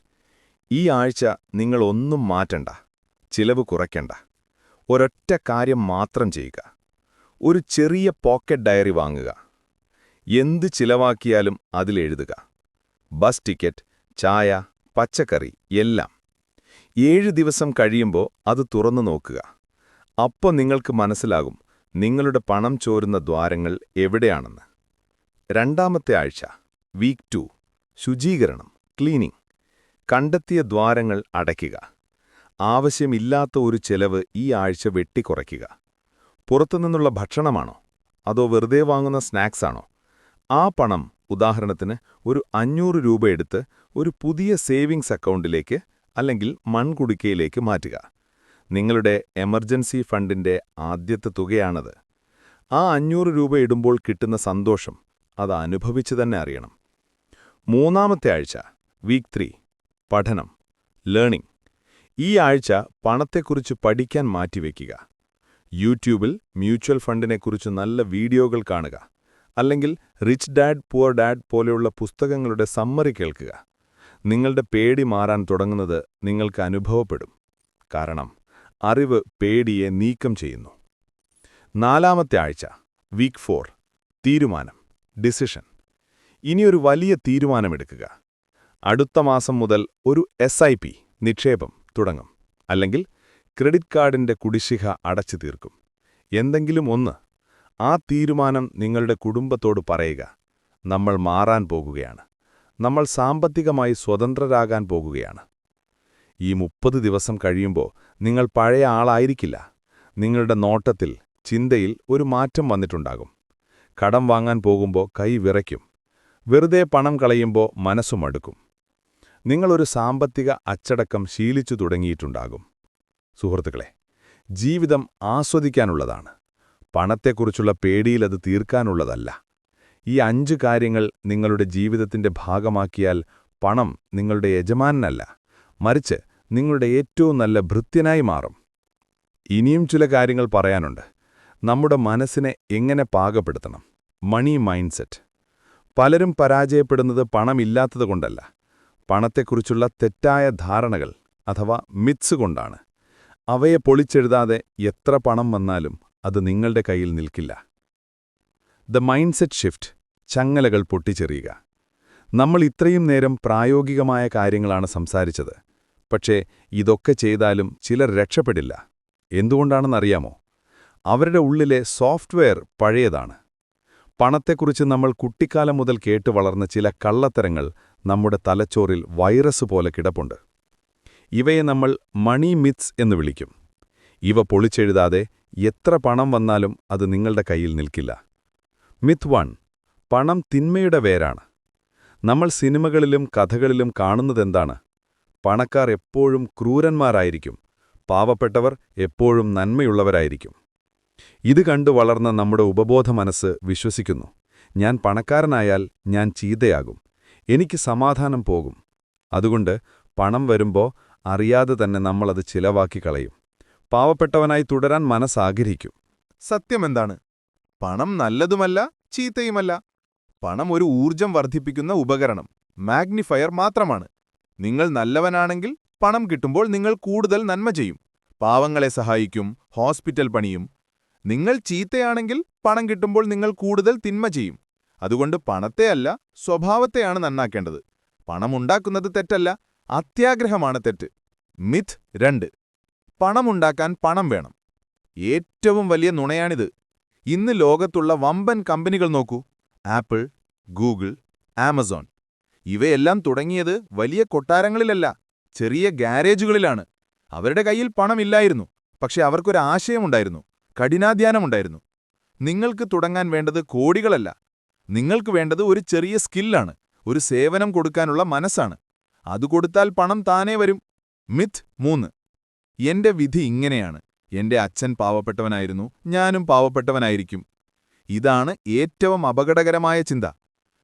ഈ ആഴ്ച നിങ്ങളൊന്നും മാറ്റണ്ട. ചിലവ് കുറയ്ക്കണ്ട. ഒരൊറ്റ കാര്യം മാത്രം ചെയ്യുക. ഒരു ചെറിയ പോക്കറ്റ് ഡയറി വാങ്ങുക. എന്ത് ചിലവാക്കിയാലും അതിലെഴുതുക ബസ് ടിക്കറ്റ് ചായ പച്ചക്കറി എല്ലാം. ഏഴ് ദിവസം കഴിയുമ്പോൾ അത് തുറന്നു നോക്കുക. അപ്പോൾ നിങ്ങൾക്ക് മനസ്സിലാകും നിങ്ങളുടെ പണം ചോരുന്ന ദ്വാരങ്ങൾ എവിടെയാണെന്ന്. രണ്ടാമത്തെ ആഴ്ച വീക്ക് ടു ശുചീകരണം ക്ലീനിംഗ് കണ്ടെത്തിയ ദ്വാരങ്ങൾ അടയ്ക്കുക. ആവശ്യമില്ലാത്ത ഒരു ചെലവ് ഈ ആഴ്ച വെട്ടിക്കുറയ്ക്കുക. പുറത്തുനിന്നുള്ള ഭക്ഷണമാണോ? അതോ വെറുതെ വാങ്ങുന്ന സ്നാക്സാണോ? ആ പണം ഉദാഹരണത്തിന് ഒരു അഞ്ഞൂറ് എടുത്ത് ഒരു പുതിയ സേവിങ്സ് അക്കൗണ്ടിലേക്ക് അല്ലെങ്കിൽ മൺകുടുക്കയിലേക്ക് മാറ്റുക. നിങ്ങളുടെ എമർജൻസി ഫണ്ടിന്റെ ആദ്യത്തെ തുകയാണത്. ആ അഞ്ഞൂറ് രൂപ ഇടുമ്പോൾ കിട്ടുന്ന സന്തോഷം അത് അനുഭവിച്ചു തന്നെ അറിയണം. മൂന്നാമത്തെ ആഴ്ച വീക്ക് ത്രീ പഠനം ലേണിംഗ് ഈ ആഴ്ച പണത്തെക്കുറിച്ച് പഠിക്കാൻ മാറ്റിവെക്കുക. യൂട്യൂബിൽ മ്യൂച്വൽ ഫണ്ടിനെക്കുറിച്ച് നല്ല വീഡിയോകൾ കാണുക. അല്ലെങ്കിൽ റിച്ച് ഡാഡ് പുവർ ഡാഡ് പോലെയുള്ള പുസ്തകങ്ങളുടെ സമ്മറി കേൾക്കുക. നിങ്ങളുടെ പേടി മാറാൻ തുടങ്ങുന്നത് നിങ്ങൾക്ക് അനുഭവപ്പെടും. കാരണം അറിവ് പേടിയെ നീക്കം ചെയ്യുന്നു. നാലാമത്തെ ആഴ്ച വീക്ക് ഫോർ തീരുമാനം ഡിസിഷൻ ഇനിയൊരു വലിയ തീരുമാനമെടുക്കുക. അടുത്ത മാസം മുതൽ ഒരു എസ് നിക്ഷേപം തുടങ്ങും. അല്ലെങ്കിൽ ക്രെഡിറ്റ് കാർഡിന്റെ കുടിശ്ശിക അടച്ചു തീർക്കും. എന്തെങ്കിലും ഒന്ന് ആ തീരുമാനം നിങ്ങളുടെ കുടുംബത്തോട് പറയുക. നമ്മൾ മാറാൻ പോകുകയാണ്. നമ്മൾ സാമ്പത്തികമായി സ്വതന്ത്രരാകാൻ പോകുകയാണ്. ഈ മുപ്പത് ദിവസം കഴിയുമ്പോൾ നിങ്ങൾ പഴയ ആളായിരിക്കില്ല. നിങ്ങളുടെ നോട്ടത്തിൽ ചിന്തയിൽ ഒരു മാറ്റം വന്നിട്ടുണ്ടാകും. കടം വാങ്ങാൻ പോകുമ്പോൾ കൈ വിറയ്ക്കും. വെറുതെ പണം കളയുമ്പോൾ മനസ്സുമടുക്കും നിങ്ങളൊരു സാമ്പത്തിക അച്ചടക്കം ശീലിച്ചു തുടങ്ങിയിട്ടുണ്ടാകും. സുഹൃത്തുക്കളെ ജീവിതം ആസ്വദിക്കാനുള്ളതാണ്. പണത്തെക്കുറിച്ചുള്ള പേടിയിൽ അത് തീർക്കാനുള്ളതല്ല. ഈ അഞ്ച് കാര്യങ്ങൾ നിങ്ങളുടെ ജീവിതത്തിന്റെ ഭാഗമാക്കിയാൽ പണം നിങ്ങളുടെ യജമാനനല്ല മറിച്ച് നിങ്ങളുടെ ഏറ്റവും നല്ല ഭൃത്യനായി മാറും. ഇനിയും ചില കാര്യങ്ങൾ പറയാനുണ്ട്. നമ്മുടെ മനസ്സിനെ എങ്ങനെ പാകപ്പെടുത്തണം? മണി മൈൻഡ്സെറ്റ്. പലരും പരാജയപ്പെടുന്നത് പണമില്ലാത്തതുകൊണ്ടല്ല. പണത്തെക്കുറിച്ചുള്ള തെറ്റായ ധാരണകൾ അഥവാ മിത്സ് കൊണ്ടാണ്. അവയെ പൊളിച്ചെഴുതാതെ എത്ര പണം വന്നാലും അത് നിങ്ങളുടെ കയ്യിൽ നിൽക്കില്ല. ദ മൈൻഡ് സെറ്റ് ഷിഫ്റ്റ് ചങ്ങലകൾ പൊട്ടിച്ചെറിയുക. നമ്മൾ ഇത്രയും നേരം പ്രായോഗികമായ കാര്യങ്ങളാണ് സംസാരിച്ചത്. പക്ഷേ ഇതൊക്കെ ചെയ്താലും ചിലർ രക്ഷപ്പെടില്ല. എന്തുകൊണ്ടാണെന്നറിയാമോ? അവരുടെ ഉള്ളിലെ സോഫ്റ്റ്വെയർ പഴയതാണ്. പണത്തെക്കുറിച്ച് നമ്മൾ കുട്ടിക്കാലം മുതൽ കേട്ടു വളർന്ന ചില കള്ളത്തരങ്ങൾ നമ്മുടെ തലച്ചോറിൽ വൈറസ് പോലെ കിടപ്പുണ്ട്. ഇവയെ നമ്മൾ മണി മിത്സ് എന്ന് വിളിക്കും. ഇവ പൊളിച്ചെഴുതാതെ എത്ര പണം വന്നാലും അത് നിങ്ങളുടെ കയ്യിൽ നിൽക്കില്ല. മിത്ത് വൺ പണം തിന്മയുടെ വേരാണ്. നമ്മൾ സിനിമകളിലും കഥകളിലും കാണുന്നതെന്താണ്? പണക്കാർ എപ്പോഴും ക്രൂരന്മാരായിരിക്കും. പാവപ്പെട്ടവർ എപ്പോഴും നന്മയുള്ളവരായിരിക്കും. ഇത് കണ്ടു വളർന്ന നമ്മുടെ ഉപബോധ മനസ്സ് വിശ്വസിക്കുന്നു. ഞാൻ പണക്കാരനായാൽ ഞാൻ ചീതയാകും എനിക്ക് സമാധാനം പോകും. അതുകൊണ്ട് പണം വരുമ്പോ അറിയാതെ തന്നെ നമ്മളത് ചിലവാക്കി കളയും. പാവപ്പെട്ടവനായി തുടരാൻ മനസ്സാഗ്രഹിക്കും. സത്യമെന്താണ്? പണം നല്ലതുമല്ല ചീത്തയുമല്ല. പണം ഒരു ഊർജം വർദ്ധിപ്പിക്കുന്ന ഉപകരണം മാഗ്നിഫയർ മാത്രമാണ്. നിങ്ങൾ നല്ലവനാണെങ്കിൽ പണം കിട്ടുമ്പോൾ നിങ്ങൾ കൂടുതൽ നന്മ ചെയ്യും. പാവങ്ങളെ സഹായിക്കും ഹോസ്പിറ്റൽ പണിയും. നിങ്ങൾ ചീത്തയാണെങ്കിൽ പണം കിട്ടുമ്പോൾ നിങ്ങൾ കൂടുതൽ തിന്മ ചെയ്യും. അതുകൊണ്ട് പണത്തെയല്ല സ്വഭാവത്തെയാണ് നന്നാക്കേണ്ടത്. പണമുണ്ടാക്കുന്നത് തെറ്റല്ല അത്യാഗ്രഹമാണ് തെറ്റ്. മിഥ് രണ്ട്. പണമുണ്ടാക്കാൻ പണം വേണം. ഏറ്റവും വലിയ നുണയാണിത്. ഇന്ന് ലോകത്തുള്ള വമ്പൻ കമ്പനികൾ നോക്കൂ. Apple Google Amazon. ഇവയെല്ലാം തുടങ്ങിയത് വലിയ കൊട്ടാരങ്ങളിലല്ല ചെറിയ ഗാരേജുകളിലാണ്. അവരുടെ കയ്യിൽ പണമില്ലായിരുന്നു പക്ഷെ അവർക്കൊരു ആശയമുണ്ടായിരുന്നു കഠിനാധ്യാനമുണ്ടായിരുന്നു. നിങ്ങൾക്ക് തുടങ്ങാൻ വേണ്ടത് കോടികളല്ല. നിങ്ങൾക്ക് വേണ്ടത് ഒരു ചെറിയ സ്കില്ലാണ് ഒരു സേവനം കൊടുക്കാനുള്ള മനസ്സാണ്. അത് കൊടുത്താൽ പണം താനേ വരും. മിത്ത് മൂന്ന്. എന്റെ വിധി ഇങ്ങനെയാണ്. എന്റെ അച്ഛൻ പാവപ്പെട്ടവനായിരുന്നു ഞാനും പാവപ്പെട്ടവനായിരിക്കും. ഇതാണ് ഏറ്റവും അപകടകരമായ ചിന്ത.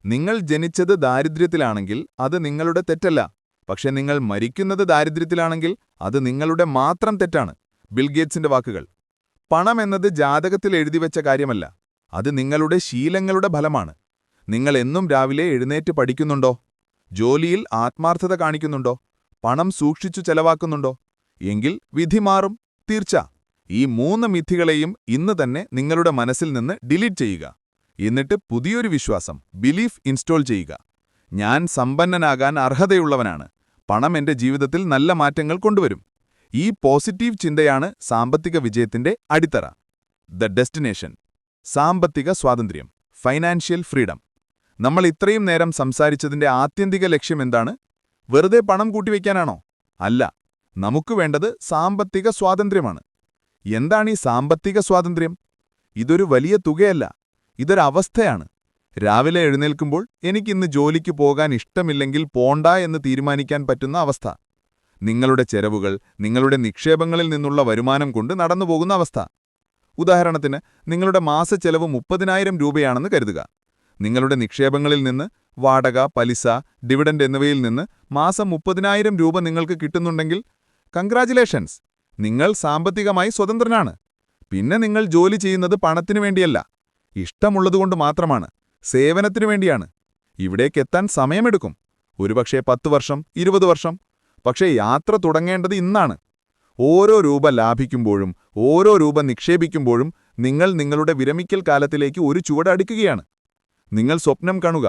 നിങ്ങൾ ജനിച്ചത് ദാരിദ്ര്യത്തിലാണെങ്കിൽ അത് നിങ്ങളുടെ തെറ്റല്ല. പക്ഷെ നിങ്ങൾ മരിക്കുന്നത് ദാരിദ്ര്യത്തിലാണെങ്കിൽ അത് നിങ്ങളുടെ മാത്രം തെറ്റാണ്. ബിൽഗേറ്റ്സിന്റെ വാക്കുകൾ. പണം എന്നത് ജാതകത്തിൽ എഴുതിവെച്ച കാര്യമല്ല. അത് നിങ്ങളുടെ ശീലങ്ങളുടെ ഫലമാണ്. നിങ്ങൾ എന്നും രാവിലെ എഴുന്നേറ്റ് പഠിക്കുന്നുണ്ടോ? ജോലിയിൽ ആത്മാർത്ഥത കാണിക്കുന്നുണ്ടോ? പണം സൂക്ഷിച്ചു ചെലവാക്കുന്നുണ്ടോ? എങ്കിൽ വിധി മാറും തീർച്ച. ഈ മൂന്ന് മിഥികളെയും ഇന്ന് തന്നെ നിങ്ങളുടെ മനസ്സിൽ നിന്ന് ഡിലീറ്റ് ചെയ്യുക. എന്നിട്ട് പുതിയൊരു വിശ്വാസം ബിലീഫ് ഇൻസ്റ്റോൾ ചെയ്യുക. ഞാൻ സമ്പന്നനാകാൻ അർഹതയുള്ളവനാണ്. പണം എന്റെ ജീവിതത്തിൽ നല്ല മാറ്റങ്ങൾ കൊണ്ടുവരും. ഈ പോസിറ്റീവ് ചിന്തയാണ് സാമ്പത്തിക വിജയത്തിന്റെ അടിത്തറ. The destination. സാമ്പത്തിക സ്വാതന്ത്ര്യം. Financial freedom. നമ്മൾ ഇത്രയും നേരം സംസാരിച്ചതിന്റെ ആത്യന്തിക ലക്ഷ്യം എന്താണ്? വെറുതെ പണം കൂട്ടിവെക്കാനാണോ? അല്ല നമുക്ക് വേണ്ടത് സാമ്പത്തിക സ്വാതന്ത്ര്യമാണ്. എന്താണ് ഈ സാമ്പത്തിക സ്വാതന്ത്ര്യം? ഇതൊരു വലിയ തുകയല്ല ഇതൊരവസ്ഥയാണ് രാവിലെ എഴുന്നേൽക്കുമ്പോൾ എനിക്കിന്ന് ജോലിക്ക് പോകാൻ ഇഷ്ടമില്ലെങ്കിൽ പോണ്ട എന്ന് തീരുമാനിക്കാൻ പറ്റുന്ന അവസ്ഥ. നിങ്ങളുടെ ചെലവുകൾ നിങ്ങളുടെ നിക്ഷേപങ്ങളിൽ നിന്നുള്ള വരുമാനം കൊണ്ട് നടന്നുപോകുന്ന അവസ്ഥ. ഉദാഹരണത്തിന് നിങ്ങളുടെ മാസച്ചെലവ് മുപ്പതിനായിരം രൂപയാണെന്ന് കരുതുക. നിങ്ങളുടെ നിക്ഷേപങ്ങളിൽ നിന്ന് വാടക പലിശ ഡിവിഡൻഡ് എന്നിവയിൽ നിന്ന് മാസം മുപ്പതിനായിരം രൂപ നിങ്ങൾക്ക് കിട്ടുന്നുണ്ടെങ്കിൽ കൺഗ്രാചുലേഷൻസ് നിങ്ങൾ സാമ്പത്തികമായി സ്വതന്ത്രനാണ്. പിന്നെ നിങ്ങൾ ജോലി ചെയ്യുന്നത് പണത്തിനു വേണ്ടിയല്ല. ഇഷ്ടമുള്ളതുകൊണ്ട് മാത്രമാണ്. സേവനത്തിനു വേണ്ടിയാണ്. ഇവിടേക്കെത്താൻ സമയമെടുക്കും. ഒരുപക്ഷെ പത്ത് വർഷം ഇരുപത് വർഷം. പക്ഷേ യാത്ര തുടങ്ങേണ്ടത് ഇന്നാണ്. ഓരോ രൂപ ലാഭിക്കുമ്പോഴും ഓരോ രൂപ നിക്ഷേപിക്കുമ്പോഴും നിങ്ങൾ നിങ്ങളുടെ വിരമിക്കൽ കാലത്തിലേക്ക് ഒരു ചുവടടുക്കുകയാണ് നിങ്ങൾ സ്വപ്നം കാണുക.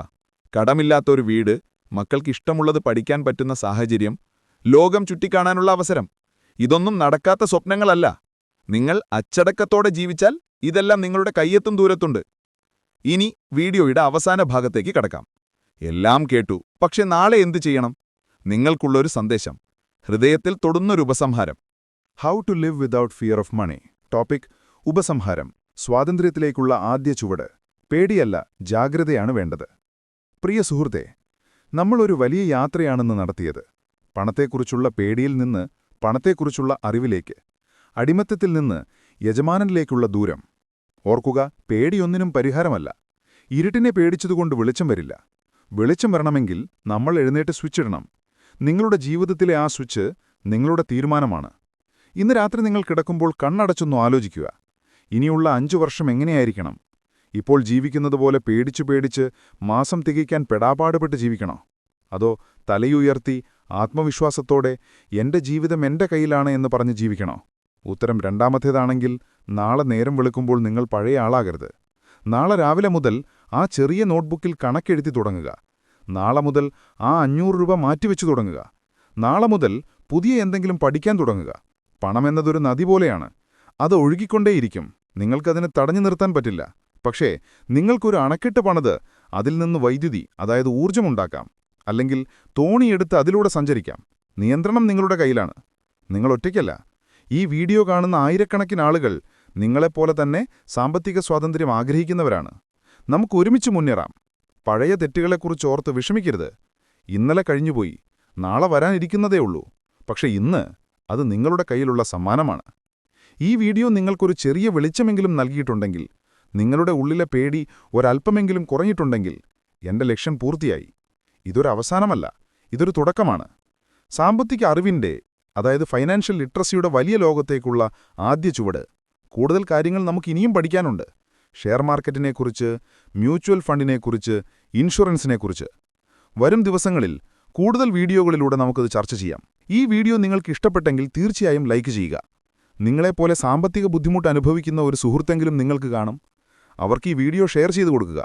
കടമില്ലാത്ത ഒരു വീട് മക്കൾക്ക് ഇഷ്ടമുള്ളത് പഠിക്കാൻ പറ്റുന്ന സാഹചര്യം ലോകം ചുറ്റിക്കാണാനുള്ള അവസരം ഇതൊന്നും നടക്കാത്ത സ്വപ്നങ്ങളല്ല. നിങ്ങൾ അച്ചടക്കത്തോടെ ജീവിച്ചാൽ ഇതെല്ലാം നിങ്ങളുടെ കയ്യെത്തും ദൂരത്തുണ്ട്. ഇനി വീഡിയോയുടെ അവസാന ഭാഗത്തേക്ക് കടക്കാം. എല്ലാം കേട്ടു പക്ഷെ നാളെ എന്തു ചെയ്യണം? നിങ്ങൾക്കുള്ളൊരു സന്ദേശം. ഹൃദയത്തിൽ തൊടുന്നൊരു ഉപസംഹാരം. How to live without fear of money topic ഉപസംഹാരം. സ്വാതന്ത്ര്യത്തിലേക്കുള്ള ആദ്യ ചുവട്. പേടിയല്ല ജാഗ്രതയാണ് വേണ്ടത്. പ്രിയ സുഹൃത്തെ ഒരു വലിയ യാത്രയാണെന്ന് നടത്തിയത്. പണത്തെക്കുറിച്ചുള്ള പേടിയിൽ നിന്ന് പണത്തെക്കുറിച്ചുള്ള അറിവിലേക്ക് അടിമത്തത്തിൽ നിന്ന് യജമാനനിലേക്കുള്ള ദൂരം. ഓർക്കുക പേടിയൊന്നിനും പരിഹാരമല്ല. ഇരുട്ടിനെ പേടിച്ചതുകൊണ്ട് വെളിച്ചം വരില്ല. വെളിച്ചം വരണമെങ്കിൽ നമ്മൾ എഴുന്നേറ്റ് സ്വിച്ച് ഇടണം. നിങ്ങളുടെ ജീവിതത്തിലെ ആ സ്വിച്ച് നിങ്ങളുടെ തീരുമാനമാണ്. ഇന്ന് രാത്രി നിങ്ങൾ കിടക്കുമ്പോൾ കണ്ണടച്ചൊന്നു ആലോചിക്കുക. ഇനിയുള്ള അഞ്ചു വർഷം എങ്ങനെയായിരിക്കണം? ഇപ്പോൾ ജീവിക്കുന്നതുപോലെ പേടിച്ചു പേടിച്ച് മാസം തികയ്ക്കാൻ പെടാപാടുപെട്ട് ജീവിക്കണോ? അതോ തലയുയർത്തി ആത്മവിശ്വാസത്തോടെ എന്റെ ജീവിതം എന്റെ കയ്യിലാണ് എന്ന് പറഞ്ഞ് ജീവിക്കണോ? ഉത്തരം രണ്ടാമത്തേതാണെങ്കിൽ നാളെ നേരം വെളുക്കുമ്പോൾ നിങ്ങൾ പഴയ ആളാകരുത്. നാളെ രാവിലെ മുതൽ ആ ചെറിയ നോട്ട്ബുക്കിൽ കണക്കെഴുതി തുടങ്ങുക. നാളെ മുതൽ ആ അഞ്ഞൂറ് രൂപ മാറ്റിവെച്ചു തുടങ്ങുക. നാളെ മുതൽ പുതിയ എന്തെങ്കിലും പഠിക്കാൻ തുടങ്ങുക. പണമെന്നതൊരു നദി പോലെയാണ്. അത് ഒഴുകിക്കൊണ്ടേയിരിക്കും. നിങ്ങൾക്കതിനെ തടഞ്ഞു നിർത്താൻ പറ്റില്ല. പക്ഷേ നിങ്ങൾക്കൊരു അണക്കെട്ട് പണിത് അതിൽ നിന്ന് വൈദ്യുതി അതായത് ഊർജമുണ്ടാക്കാം അല്ലെങ്കിൽ തോണിയെടുത്ത് അതിലൂടെ സഞ്ചരിക്കാം. നിയന്ത്രണം നിങ്ങളുടെ കയ്യിലാണ്. നിങ്ങൾ ഒറ്റയ്ക്കല്ല. ഈ വീഡിയോ കാണുന്ന ആയിരക്കണക്കിന് ആളുകൾ നിങ്ങളെപ്പോലെ തന്നെ സാമ്പത്തിക സ്വാതന്ത്ര്യം ആഗ്രഹിക്കുന്നവരാണ്. നമുക്ക് ഒരുമിച്ച് മുന്നേറാം. പഴയ തെറ്റുകളെക്കുറിച്ച് ഓർത്ത് വിഷമിക്കരുത്. ഇന്നലെ കഴിഞ്ഞുപോയി. നാളെ വരാനിരിക്കുന്നതേ ഉള്ളൂ. പക്ഷേ ഇന്ന് അത് നിങ്ങളുടെ കയ്യിലുള്ള സമ്മാനമാണ്. ഈ വീഡിയോ നിങ്ങൾക്കൊരു ചെറിയ വെളിച്ചമെങ്കിലും നൽകിയിട്ടുണ്ടെങ്കിൽ നിങ്ങളുടെ ഉള്ളിലെ പേടി ഒരല്പമെങ്കിലും കുറഞ്ഞിട്ടുണ്ടെങ്കിൽ എന്റെ ലക്ഷ്യം പൂർത്തിയായി. ഇതൊരു അവസാനമല്ല ഇതൊരു തുടക്കമാണ്. സാമ്പത്തിക അറിവിന്റെ അതായത് ഫൈനാൻഷ്യൽ ലിറ്ററസിയുടെ വലിയ ലോകത്തേക്കുള്ള ആദ്യ ചുവട്. കൂടുതൽ കാര്യങ്ങൾ നമുക്ക് ഇനിയും പഠിക്കാനുണ്ട്. ഷെയർ മാർക്കറ്റിനെക്കുറിച്ച് മ്യൂച്വൽ ഫണ്ടിനെക്കുറിച്ച് ഇൻഷുറൻസിനെക്കുറിച്ച് വരും ദിവസങ്ങളിൽ കൂടുതൽ വീഡിയോകളിലൂടെ നമുക്കത് ചർച്ച ചെയ്യാം. ഈ വീഡിയോ നിങ്ങൾക്ക് ഇഷ്ടപ്പെട്ടെങ്കിൽ തീർച്ചയായും ലൈക്ക് ചെയ്യുക. നിങ്ങളെപ്പോലെ സാമ്പത്തിക ബുദ്ധിമുട്ട് അനുഭവിക്കുന്ന ഒരു സുഹൃത്തെങ്കിലും നിങ്ങൾക്ക് കാണും. അവർക്ക് ഈ വീഡിയോ ഷെയർ ചെയ്തു കൊടുക്കുക.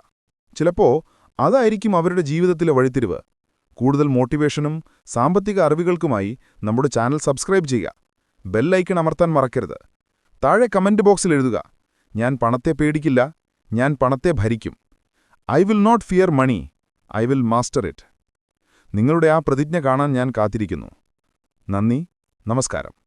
ചിലപ്പോൾ അതായിരിക്കും അവരുടെ ജീവിതത്തിലെ വഴിത്തിരിവ്. കൂടുതൽ മോട്ടിവേഷനും സാമ്പത്തിക അറിവുകൾക്കുമായി നമ്മുടെ ചാനൽ സബ്സ്ക്രൈബ് ചെയ്യുക. ബെല്ലൈക്കൺ അമർത്താൻ മറക്കരുത്. താഴെ കമന്റ് ബോക്സിൽ എഴുതുക ഞാൻ പണത്തെ പേടിക്കില്ല ഞാൻ പണത്തെ ഭരിക്കും. I will not fear money I will master it. നിങ്ങളുടെ ആ പ്രതിജ്ഞ കാണാൻ ഞാൻ കാത്തിരിക്കുന്നു. നന്ദി നമസ്കാരം.